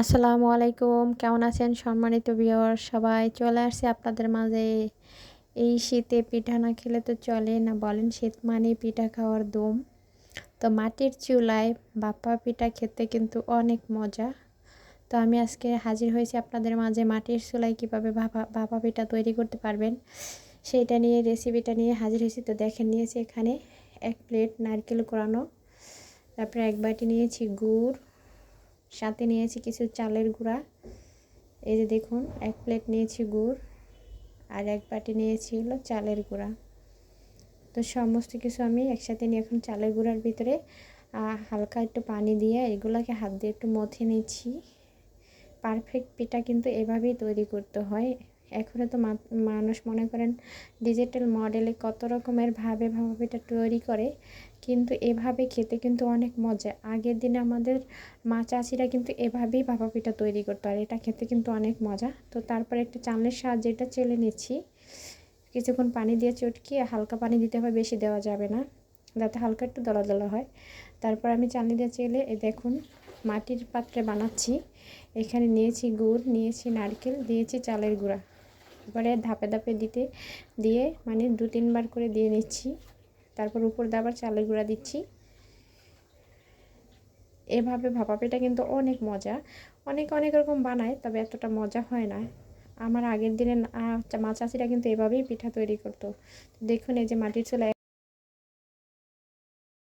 আসসালামু আলাইকুম। কেমন আছেন সম্মানিত বিয়র সবাই চলে আসছে আপনাদের মাঝে। এই শীতে পিঠা না খেলে তো চলে না, বলেন শীত মানে পিঠা খাওয়ার দম। তো মাটির চুলায় বাপ্পা পিঠা খেতে কিন্তু অনেক মজা। তো আমি আজকে হাজির হয়েছি আপনাদের মাঝে মাটির চুলায় কীভাবে ভাপা ভাপা পিঠা তৈরি করতে পারবেন, সেইটা নিয়ে, রেসিপিটা নিয়ে হাজির হয়েছি। তো দেখেন, নিয়েছি এখানে এক প্লেট নারকেল কোরানো, তারপরে এক বাটি নিয়েছি গুড় সাথে নিয়েছি কিছু চালের গুঁড়া। এই যে দেখুন, এক প্লেট নিয়েছি গুড় আর এক বাটি নিয়েছি হলো চালের গুঁড়া। তো সমস্ত কিছু আমি একসাথে নিয়ে এখন চালের গুঁড়ার ভিতরে হালকা একটু পানি দিয়ে এগুলোকে হাত দিয়ে একটু মথে নিচ্ছি। পারফেক্ট পিঠা কিন্তু এভাবেই তৈরি করতে হয়। এখনও তো মানুষ মনে করেন ডিজিটাল মডেলে কত রকমের ভাবে ভাবে পিঠা তৈরি করে, কিন্তু এভাবে খেতে কিন্তু অনেক মজা। আগের দিনে আমাদের মা চাচিরা কিন্তু এভাবেই ভাপা পিঠা তৈরি করতো, আর এটা খেতে কিন্তু অনেক মজা। তো তারপরে একটা চালের সাহায্যে এটা চেলে নিচ্ছি। কিছুক্ষণ পানি দিয়ে চটকিয়ে হালকা পানি দিতে হয় বেশি দেওয়া যাবে না, যাতে হালকা একটু দলা দলা হয়। তারপর আমি চালনি দিয়ে চেলে এই দেখুন মাটির পাত্রে বানাচ্ছি। এখানে নিয়েছি গুড়, নিয়েছি নারকেল, দিয়েছি চালের গুঁড়া। এবারে ধাপে ধাপে দিতে, দিয়ে মানে দু তিনবার করে দিয়ে নিচ্ছি। তারপর উপর দিয়ে আবার চালের গুঁড়া দিচ্ছি। এভাবে ভাপা পিঠা কিন্তু অনেক মজা। অনেক অনেক রকম বানায়, তবে এতটা মজা হয় না। আমার আগের দিনে মা চাষিরা কিন্তু এভাবেই পিঠা তৈরি করতো। দেখুন এই যে মাটির চুলায়